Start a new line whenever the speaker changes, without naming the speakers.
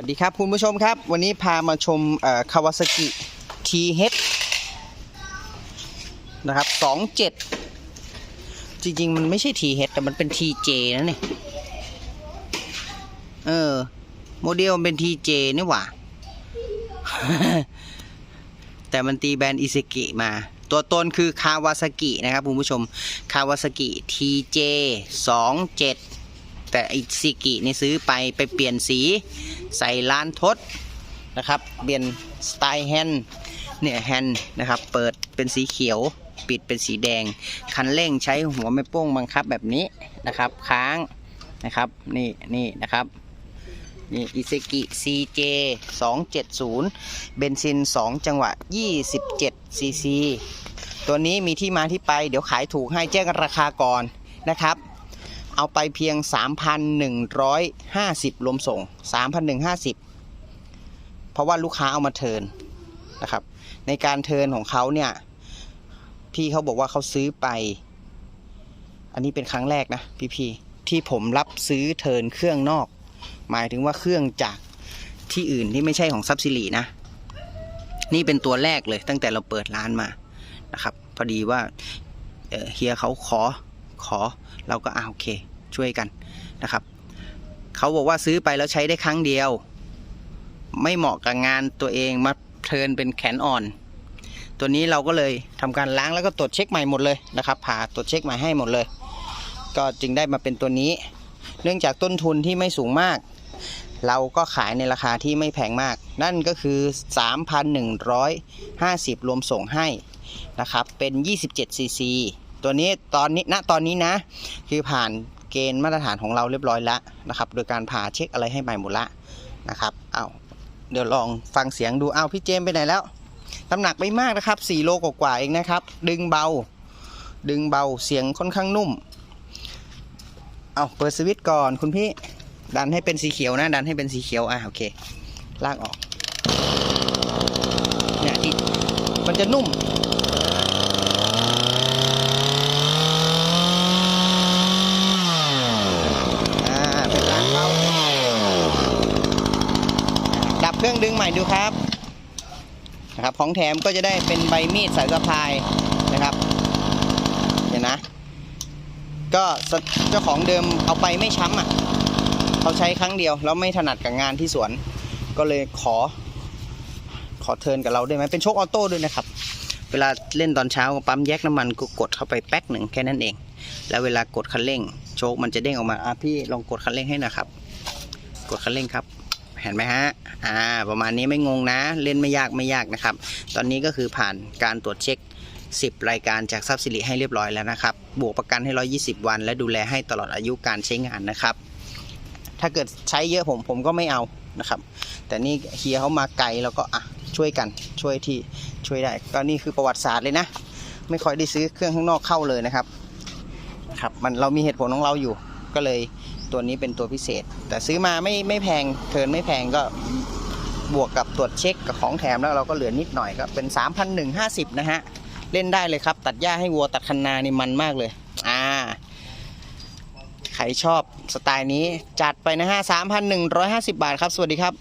วัสดีครับคุณผู้ชมครับ วันนี้พามาชมคาวาซากิ TH นะครับ27จริง ๆ มันไม่ใช่ TH แต่มันเป็น TJ นะเนี่ยเออ โมเดลมันเป็น TJ นี่หว่า แต่มันตีแบรนด์อิเซกิมา ตัวตนคือคาวาซากินะครับคุณผู้ชมคาวาซากิ TJ 27แต่อิเซกินี่ซื้อไปไปเปลี่ยนสี ใส่ลานทดนะครับเปลี่ยนสไตล์แฮนด์เนี่ยแฮนด์นะครับเปิดเป็นสีเขียวปิดเป็นสีแดง คันเร่งใช้หัวไม่โป้งบังคับแบบนี้นะครับค้างนะครับนี่นี่นะครับนี่อิเซกิ CJ 270 เบนซิน 2 จังหวะ 27 ซีซี ตัวนี้มีที่มาที่ไป เดี๋ยวขายถูกให้แจ้งราคาก่อนนะครับ เอาไปเพียง 3,150 รวมส่ง 3,150 เพราะว่าลูกค้าเอามาเทินนะครับ ในการเทินของเขาเนี่ย พี่เขาบอกว่าเขาซื้อไป อันนี้เป็นครั้งแรกนะพี่ๆที่ผมรับซื้อเทินเครื่องนอก หมายถึงว่าเครื่องจากที่อื่นที่ไม่ใช่ของซับซิลีนะ นี่เป็นตัวแรกเลยตั้งแต่เราเปิดร้านมานะครับ พอดีว่าเฮียเขาขอ ขอเราก็อ่าโอเค ช่วยกันนะครับเขาบอกว่าซื้อไปแล้วใช้ได้ครั้งเดียว ไม่เหมาะกับงานตัวเองมาเทินเป็นแขนอ่อน ตัวนี้เราก็เลยทำการล้างแล้วก็ตรวจเช็คใหม่หมดเลยนะครับผ่าตรวจเช็คใหม่ให้หมดเลย ก็จึงได้มาเป็นตัวนี้ เนื่องจากต้นทุนที่ไม่สูงมาก เราก็ขายในราคาที่ไม่แพงมาก นั่นก็คือ 3,150 รวมส่งให้นะครับ เป็น 27ซีซี ตัวนี้ตอนนี้ณตอนนี้นะ คือผ่านเกณฑ์มาตรฐานของเราเรียบร้อยแล้วนะครับ โดยการผ่าเช็คอะไรให้ใหม่หมดละนะครับเอาเดี๋ยวลองฟังเสียงดูเอาพี่เจมไปไหนแล้วน้ำหนักไม่มากนะครับ4โลกว่าๆเองนะครับ ดึงเบา ดึงเบาเสียงค่อนข้างนุ่มเอาเปิดสวิตช์ก่อนคุณพี่ดันให้เป็นสีเขียวนะดันให้เป็นสีเขียวอะโอเคลากออกเนี่ยมันจะนุ่ม อ่า เป็นล้างเบา องดึงใหม่ดูครับนะครับ ของแถมก็จะได้เป็นใบมีดสายสะพายนะครับ เห็นนะ ก็เจ้าของเดิมเอาไปไม่ช้ำอะเขาใช้ครั้งเดียวแล้วไม่ถนัดกับงานที่สวน ก็เลยขอ ขอเทิร์นกับเราได้ไหมเป็นโชคออโต้ด้วยนะครับ เวลาเล่นตอนเช้าปั๊มแยกน้ำมันก็กดเข้าไปแป๊กหนึ่งแค่นั้นเอง แล้วเวลากดคันเร่ง โชคมันจะเด้งออกมาอะพี่ลองกดคันเร่งให้นะครับ กดคันเร่งครับ เห็นไหมฮะอ่าประมาณนี้ไม่งงนะ เล่นไม่ยากไม่ยากนะครับ ตอนนี้ก็คือผ่านการตรวจเช็ค 10 รายการจากซับซิลิให้เรียบร้อยแล้วนะครับ บวกประกันให้ 120 วัน และดูแลให้ตลอดอายุการใช้งานนะครับ ถ้าเกิดใช้เยอะผมผมก็ไม่เอานะครับ แต่นี่เฮียเขามาไกลแล้วก็อะช่วยกันช่วยที่ช่วยได้ก็นี่คือประวัติศาสตร์เลยนะ ไม่ค่อยได้ซื้อเครื่องข้างนอกเข้าเลยนะครับครับมันเรามีเหตุผลของเราอยู่ ก็เลยตัวนี้เป็นตัวพิเศษ แต่ซื้อมาไม่ไม่แพงเทินไม่แพงก็บวกกับตรวจเช็คกับของแถมแล้วเราก็เหลือนิดหน่อยก็เป็น 3,150 นะฮะ เล่นได้เลยครับ ตัดหญ้าให้วัวตัดคันนานี่มันมากเลย อ่า ใครชอบสไตล์นี้จัดไปนะฮะ 3,150 บาทครับ สวัสดีครับ